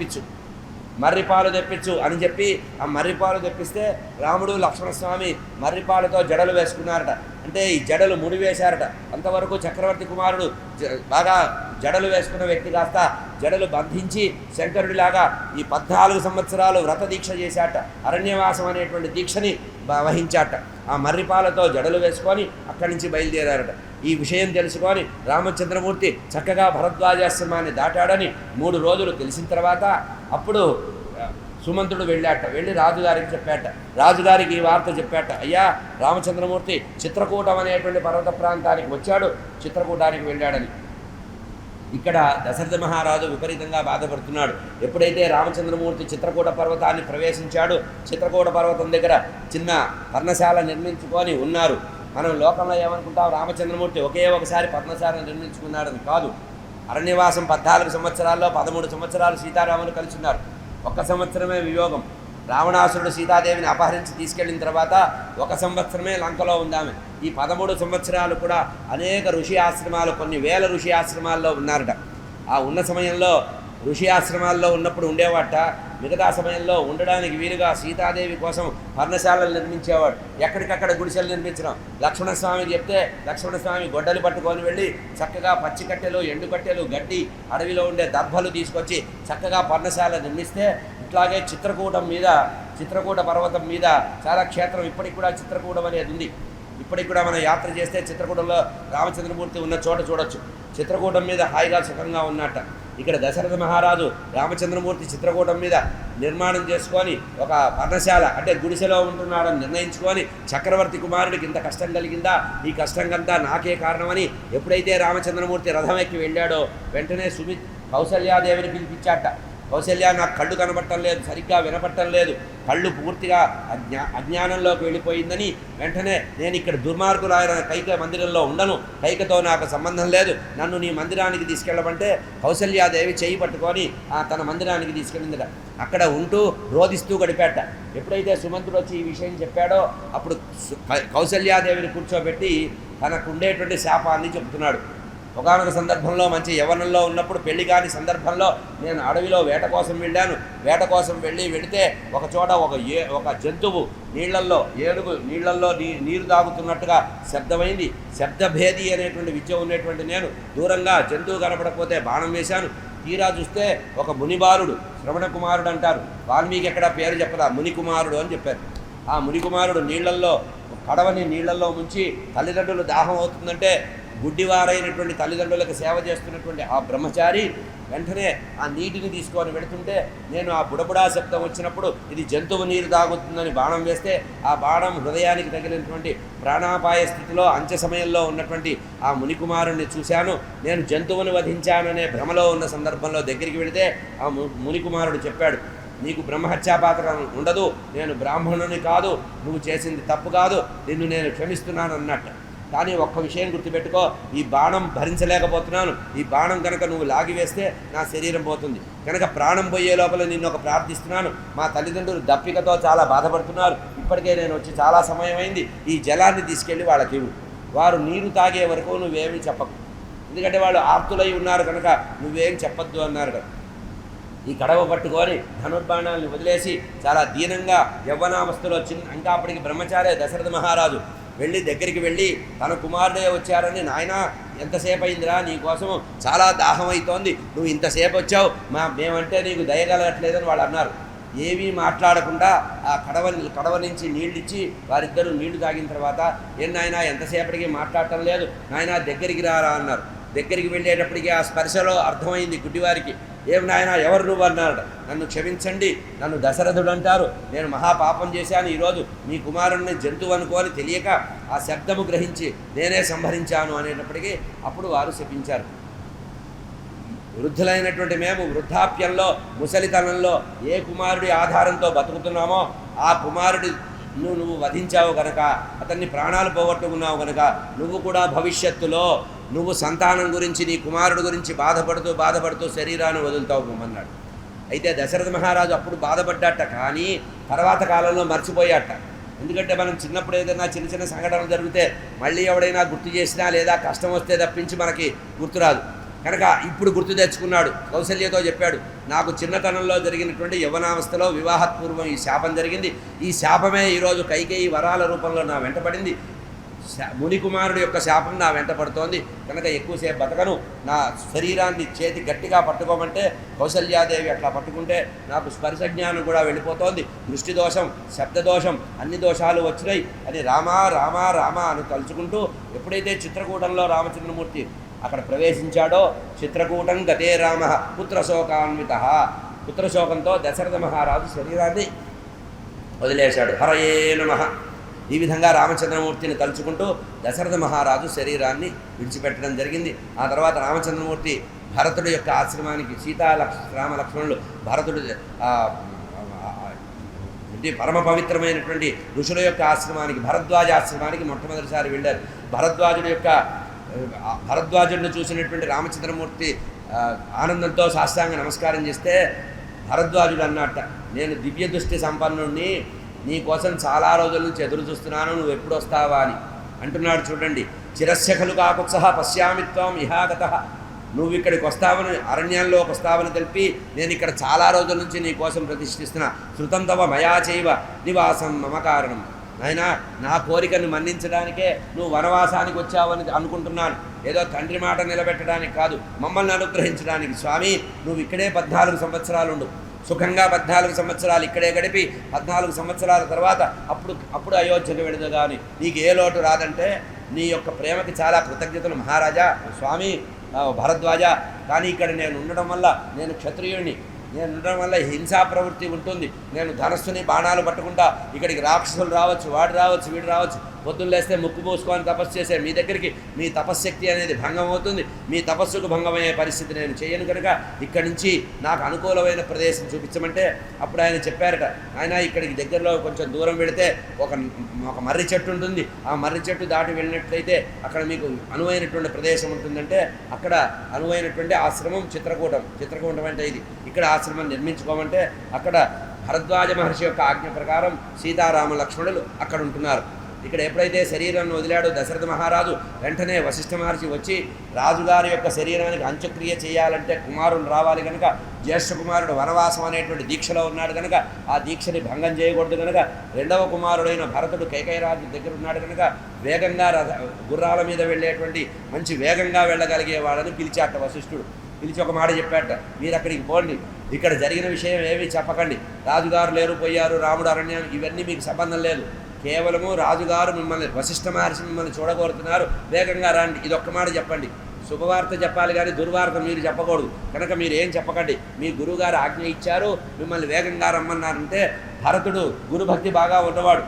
తెప్పించు. మర్రిపాలు తెప్పించు అని చెప్పి ఆ మర్రిపాలు తెప్పిస్తే రాముడు లక్ష్మణస్వామి మర్రిపాలతో జడలు వేసుకున్నారట. అంటే ఈ జడలు ముడి వేశారట అంతవరకు చక్రవర్తి కుమారుడు జ- బాగా జడలు వేసుకున్న వ్యక్తి కాస్త జడలు బంధించి శంకరుడిలాగా ఈ పద్నాలుగు సంవత్సరాలు వ్రత దీక్ష చేశాట అరణ్యవాసం అనేటువంటి దీక్షని వహించాట. ఆ మర్రిపాలతో జడలు వేసుకొని అక్కడి నుంచి బయలుదేరారట. ఈ విషయం తెలుసుకొని రామచంద్రమూర్తి చక్కగా భరద్వాజాశ్రమాన్ని దాటాడని మూడు రోజులు తెలిసిన తర్వాత అప్పుడు సుమంతుడు వెళ్ళాట. వెళ్ళి రాజుగారికి చెప్పాట. రాజుగారికి ఈ వార్త చెప్పాట. అయ్యా రామచంద్రమూర్తి చిత్రకూటం అనేటువంటి పర్వత ప్రాంతానికి వచ్చాడు. చిత్రకూటానికి వెళ్ళాడని. ఇక్కడ దశరథ మహారాజు విపరీతంగా బాధపడుతున్నాడు. ఎప్పుడైతే రామచంద్రమూర్తి చిత్రకూట పర్వతాన్ని ప్రవేశించాడు చిత్రకూట పర్వతం దగ్గర చిన్న పర్ణశాల నిర్మించుకొని ఉన్నారు. మనం లోకంలో ఏమనుకుంటాం? రామచంద్రమూర్తి ఒకే ఒకసారి పర్ణశాల నిర్మించుకున్నాడని కాదు. అరణ్యవాసం పద్నాలుగు సంవత్సరాల్లో పదమూడు సంవత్సరాలు సీతారాములు కలిసి ఉన్నారు. ఒక్క సంవత్సరమే వియోగం. రావణాసురుడు సీతాదేవిని అపహరించి తీసుకెళ్ళిన తర్వాత ఒక సంవత్సరమే లంకలో ఉందామె ఈ పదమూడు సంవత్సరాలు కూడా అనేక ఋషి ఆశ్రమాలు కొన్ని వేల ఋషి ఆశ్రమాల్లో ఉన్నారట. ఆ ఉన్న సమయంలో ఋషి ఆశ్రమాల్లో ఉన్నప్పుడు ఉండేవాట. మిగతా సమయంలో ఉండడానికి వీలుగా సీతాదేవి కోసం పర్ణశాలలు నిర్మించేవాడు. ఎక్కడికక్కడ గుడిసెలు నిర్మించడం. లక్ష్మణస్వామికి చెప్తే లక్ష్మణస్వామి గొడ్డలు పట్టుకొని వెళ్ళి చక్కగా పచ్చి కట్టెలు ఎండు కట్టెలు గడ్డి అడవిలో ఉండే దర్భలు తీసుకొచ్చి చక్కగా పర్ణశాల నిర్మిస్తే ఇట్లాగే చిత్రకూటం మీద చిత్రకూట పర్వతం మీద చాలా క్షేత్రం ఇప్పటికి కూడా చిత్రకూటం అనేది ఉంది. ఇప్పటికి కూడా మనం యాత్ర చేస్తే చిత్రకూటంలో రామచంద్రమూర్తి ఉన్న చోట చూడొచ్చు. చిత్రకూటం మీద హాయిగా సుఖంగా ఉన్నట్ట. ఇక్కడ దశరథ మహారాజు రామచంద్రమూర్తి చిత్రకూటం మీద నిర్మాణం చేసుకొని ఒక పర్ణశాల అంటే గుడిసెలో ఉంటున్నాడని నిర్ణయించుకొని చక్రవర్తి కుమారుడికి ఇంత కష్టం కలిగిందా? ఈ కష్టంకంతా నాకే కారణమని ఎప్పుడైతే రామచంద్రమూర్తి రథం ఎక్కి వెళ్ళాడో వెంటనే సుమిత్ కౌసల్యాదేవిని పిలిపించాట కౌశల్య నాకు కళ్ళు కనబట్టం లేదు సరిగ్గా వినపట్టం లేదు. కళ్ళు పూర్తిగా అజ్ఞా అజ్ఞానంలోకి వెళ్ళిపోయిందని వెంటనే నేను ఇక్కడ దుర్మార్గులైన కైక మందిరంలో ఉండను. కైకతో నాకు సంబంధం లేదు. నన్ను నీ మందిరానికి తీసుకెళ్ళమంటే కౌశల్యాదేవి చేయి పట్టుకొని ఆ తన మందిరానికి తీసుకెళ్ళిందట. అక్కడ ఉంటూ రోధిస్తూ గడిపాట ఎప్పుడైతే సుమంతుడు వచ్చి ఈ విషయం చెప్పాడో అప్పుడు కౌశల్యాదేవిని కూర్చోబెట్టి తనకు ఉండేటువంటి శాపాన్ని చెబుతున్నాడు. ఒకనొక సందర్భంలో మంచి యవనంలో ఉన్నప్పుడు పెళ్ళి కాని సందర్భంలో నేను అడవిలో వేట కోసం వెళ్ళాను. వేట కోసం వెళ్ళి వెళితే ఒక చోట ఒక ఏ ఒక జంతువు నీళ్ళల్లో ఏనుగు నీళ్ళల్లో నీ నీరు తాగుతున్నట్టుగా శబ్దమైంది. శబ్దభేది అనేటువంటి విద్య ఉన్నటువంటి నేను దూరంగా జంతువు కనపడకపోతే బాణం వేశాను. తీరా చూస్తే ఒక మునిబాలుడు శ్రవణ కుమారుడు అంటారు. వాల్మీకి ఎక్కడ పేరు చెప్పరా మునికుమారుడు అని చెప్పారు. ఆ మునికుమారుడు నీళ్ళల్లో కడవని నీళ్ళలో ముంచి తల్లిదండ్రులు దాహం అవుతుందంటే గుడ్డివారైనటువంటి తల్లిదండ్రులకు సేవ చేస్తున్నటువంటి ఆ బ్రహ్మచారి వెంటనే ఆ నీటిని తీసుకొని వెళుతుంటే నేను ఆ బుడబుడా శబ్దం వచ్చినప్పుడు ఇది జంతువు నీరు తాగుతుందని బాణం వేస్తే ఆ బాణం హృదయానికి తగిలినటువంటి ప్రాణాపాయ స్థితిలో అంత్య సమయంలో ఉన్నటువంటి ఆ మునికుమారుణ్ణి చూశాను. నేను జంతువును వధించాననే భ్రమలో ఉన్న సందర్భంలో దగ్గరికి వెళితే ఆ మునికుమారుడు చెప్పాడు నీకు బ్రహ్మహత్యాపాత్ర ఉండదు. నేను బ్రాహ్మణుని కాదు. నువ్వు చేసింది తప్పు కాదు. నిన్ను నేను క్షమిస్తున్నాను అన్నట్టు. కానీ ఒక్క విషయం గుర్తుపెట్టుకో ఈ బాణం భరించలేకపోతున్నాను. ఈ బాణం కనుక నువ్వు లాగివేస్తే నా శరీరం పోతుంది. కనుక ప్రాణం పోయే లోపల నిన్ను ఒక ప్రార్థిస్తున్నాను. మా తల్లిదండ్రులు దప్పికతో చాలా బాధపడుతున్నారు. ఇప్పటికే నేను వచ్చి చాలా సమయం అయింది ఈ జలాన్ని తీసుకెళ్ళి వాళ్ళకి ఇవ్వు. వారు నీరు తాగే వరకు నువ్వేమీ చెప్పకు. ఎందుకంటే వాళ్ళు ఆర్తులై ఉన్నారు కనుక నువ్వేం చెప్పొద్దు అన్నారు కదా. ఈ కడవ పట్టుకొని ధనుర్బాణాలను వదిలేసి చాలా దీనంగా యవ్వనావస్థలో చిన్న ఇంకా అప్పటికి బ్రహ్మచారే దశరథ మహారాజు వెళ్ళి దగ్గరికి వెళ్ళి తన కుమారుడే వచ్చారని నాయన ఎంతసేపు అయిందిరా నీకోసం చాలా దాహం అవుతోంది నువ్వు ఇంతసేపు వచ్చావు. మా మేమంటే నీకు దయగలగట్లేదని వాళ్ళు అన్నారు. ఏమీ మాట్లాడకుండా ఆ కడవ కడవ నుంచి నీళ్ళు ఇచ్చి వారిద్దరూ నీళ్ళు తాగిన తర్వాత ఏం నాయన ఎంతసేపటికి మాట్లాడటం లేదు. నాయన దగ్గరికి రారా అన్నారు. దగ్గరికి వెళ్ళేటప్పటికి ఆ స్పర్శలో అర్థమైంది గుడ్డివారికి. ఏం నాయన ఎవరు నువ్వు అన్నాడు నన్ను క్షమించండి నన్ను దశరథుడు అంటారు నేను మహాపాపం చేశాను ఈరోజు మీ కుమారుణ్ణి జంతువు అనుకోని తెలియక ఆ శబ్దము గ్రహించి నేనే సంహరించాను అనేటప్పటికీ అప్పుడు వారు శపించారు. వృద్ధులైనటువంటి మేము వృద్ధాప్యంలో ముసలితనంలో ఏ కుమారుడి ఆధారంతో బతుకుతున్నామో ఆ కుమారుడి నువ్వు నువ్వు వధించావు కనుక అతన్ని ప్రాణాలు పోగొట్టుకున్నావు కనుక నువ్వు కూడా భవిష్యత్తులో నువ్వు సంతానం గురించి నీ కుమారుడు గురించి బాధపడుతూ బాధపడుతూ శరీరాన్ని వదులుతావు పొమ్మన్నాడు అయితే దశరథ మహారాజు అప్పుడు బాధపడ్డాట కానీ తర్వాత కాలంలో మర్చిపోయాట. ఎందుకంటే మనం చిన్నప్పుడు ఏదైనా చిన్న చిన్న సంఘటనలు జరిగితే మళ్ళీ ఎవడైనా గుర్తు చేసినా లేదా కష్టం వస్తే తప్పించి మనకి గుర్తురాదు. కనుక ఇప్పుడు గుర్తు తెచ్చుకున్నాడు కౌశల్యతో చెప్పాడు నాకు చిన్నతనంలో జరిగినటువంటి యవనావస్థలో వివాహపూర్వం ఈ శాపం జరిగింది. ఈ శాపమే ఈరోజు కైకేయి వరాల రూపంలో నా వెంటపడింది మునికుమారుడు యొక్క శాపం నా వెంట పడుతోంది. కనుక ఎక్కువసేపు బతకను. నా శరీరాన్ని చేతి గట్టిగా పట్టుకోమంటే కౌశల్యాదేవి అట్లా పట్టుకుంటే నాకు స్పర్శ జ్ఞానం కూడా వెళ్ళిపోతోంది. దృష్టి దోషం శబ్ద దోషం అన్ని దోషాలు వచ్చినాయి. అని రామా రామా రామా అని తలుచుకుంటూ ఎప్పుడైతే చిత్రకూటంలో రామచంద్రమూర్తి అక్కడ ప్రవేశించాడో చిత్రకూటం గతే రామ పుత్రశోకాన్విత. పుత్రశోకంతో దశరథ మహారాజు శరీరాన్ని వదిలేశాడు. హరయే నమ. ఈ విధంగా రామచంద్రమూర్తిని తలుచుకుంటూ దశరథ మహారాజు శరీరాన్ని విడిచిపెట్టడం జరిగింది. ఆ తర్వాత రామచంద్రమూర్తి భరతుడి యొక్క ఆశ్రమానికి సీతా లక్ష రామ లక్ష్మణులు భరతుడు ఆ, ఇది పరమ పవిత్రమైనటువంటి ఋషుల యొక్క ఆశ్రమానికి భరద్వాజ ఆశ్రమానికి మొట్టమొదటిసారి వెళ్ళారు. భరద్వాజుడి యొక్క భరద్వాజుడిని చూసినటువంటి రామచంద్రమూర్తి ఆనందంతో సాష్టాంగ నమస్కారం చేస్తే భరద్వాజుడు అన్నట్ట నేను దివ్య దృష్టి సంపన్నుడిని నీకోసం చాలా రోజుల నుంచి ఎదురు చూస్తున్నాను నువ్వు ఎప్పుడు వస్తావా అని. అంటున్నాడు చూడండి. చిరస్యఖలు కాకుత్సహ పశ్యామిత్వం ఇహాగత. నువ్వు ఇక్కడికి వస్తావని అరణ్యంలోకి వస్తావని తెలిపి నేను ఇక్కడ చాలా రోజుల నుంచి నీ కోసం ప్రతిష్ఠిస్తున్నా. శృతం తవ మయా చేయవ నివాసం మమ కారణం. నాయనా నా కోరికను మన్నించడానికే నువ్వు వనవాసానికి వచ్చావని అనుకుంటున్నాను. ఏదో తండ్రి మాట నిలబెట్టడానికి కాదు మమ్మల్ని అనుగ్రహించడానికి. స్వామి నువ్వు ఇక్కడే పద్నాలుగు సంవత్సరాలు ఉండు సుఖంగా పద్నాలుగు సంవత్సరాలు ఇక్కడే గడిపి పద్నాలుగు సంవత్సరాల తర్వాత అప్పుడు అప్పుడు అయోధ్యకు వెళదు కానీ నీకు ఏ లోటు రాదంటే నీ యొక్క ప్రేమకి చాలా కృతజ్ఞతలు మహారాజా స్వామి భరద్వాజ. కానీ ఇక్కడ నేను ఉండడం వల్ల నేను క్షత్రియుడిని నేను ఉండడం వల్ల హింసా ప్రవృత్తి ఉంటుంది. నేను ధనస్సుని బాణాలు పట్టుకుంటా ఇక్కడికి రాక్షసులు రావచ్చు వాడు రావచ్చు వీడు రావచ్చు. పొద్దున్న లేస్తే ముక్కు మూసుకొని తపస్సు చేసే మీ దగ్గరికి మీ తపశ్శక్తి అనేది భంగం అవుతుంది. మీ తపస్సుకు భంగమయ్యే పరిస్థితి నేను చేయను కనుక ఇక్కడి నుంచి నాకు అనుకూలమైన ప్రదేశం చూపించమంటే అప్పుడు ఆయన చెప్పారట ఆయన ఇక్కడికి దగ్గరలో కొంచెం దూరం వెళితే ఒక ఒక మర్రి చెట్టు ఉంటుంది. ఆ మర్రి చెట్టు దాటి వెళ్ళినట్లయితే అక్కడ మీకు అనువైనటువంటి ప్రదేశం ఉంటుందంటే అక్కడ అనువైనటువంటి ఆశ్రమం చిత్రకూటం. చిత్రకూటం అంటే ఇది. ఇక్కడ ఆశ్రమం నిర్మించుకోమంటే అక్కడ భరద్వాజ మహర్షి యొక్క ఆజ్ఞ ప్రకారం సీతారామ లక్ష్మణులు అక్కడ ఉంటున్నారు. ఇక్కడ ఎప్పుడైతే శరీరాన్ని వదిలాడో దశరథ మహారాజు వెంటనే వశిష్ఠ మహర్షి వచ్చి రాజుగారి యొక్క శరీరానికి అంత్యక్రియ చేయాలంటే కుమారుడు రావాలి కనుక జ్యేష్ఠ కుమారుడు వనవాసం అనేటువంటి దీక్షలో ఉన్నాడు కనుక ఆ దీక్షని భంగం చేయకూడదు కనుక రెండవ కుమారుడైన భరతుడు కైకైరాజు దగ్గర ఉన్నాడు కనుక వేగంగా రథ గుర్రాల మీద వెళ్ళేటువంటి మంచి వేగంగా వెళ్ళగలిగేవాడని పిలిచాట వశిష్ఠుడు. పిలిచి ఒక మాట చెప్పాట మీరు అక్కడికి పోండి. ఇక్కడ జరిగిన విషయం ఏమీ చెప్పకండి. రాజుగారు లేరు పోయారు రాముడు అరణ్యం ఇవన్నీ మీకు సంబంధం లేదు. కేవలము రాజుగారు మిమ్మల్ని వశిష్ఠ మహర్షి మిమ్మల్ని చూడగోరుతున్నారు. వేగంగా రండి. ఇది ఒక్క మాట చెప్పండి. శుభవార్త చెప్పాలి కానీ దుర్వార్త మీరు చెప్పకూడదు. కనుక మీరు ఏం చెప్పకండి? మీ గురువుగారు ఆజ్ఞ ఇచ్చారు. మిమ్మల్ని వేగంగా రమ్మన్నారంటే భరతుడు గురుభక్తి బాగా ఉన్నవాడు.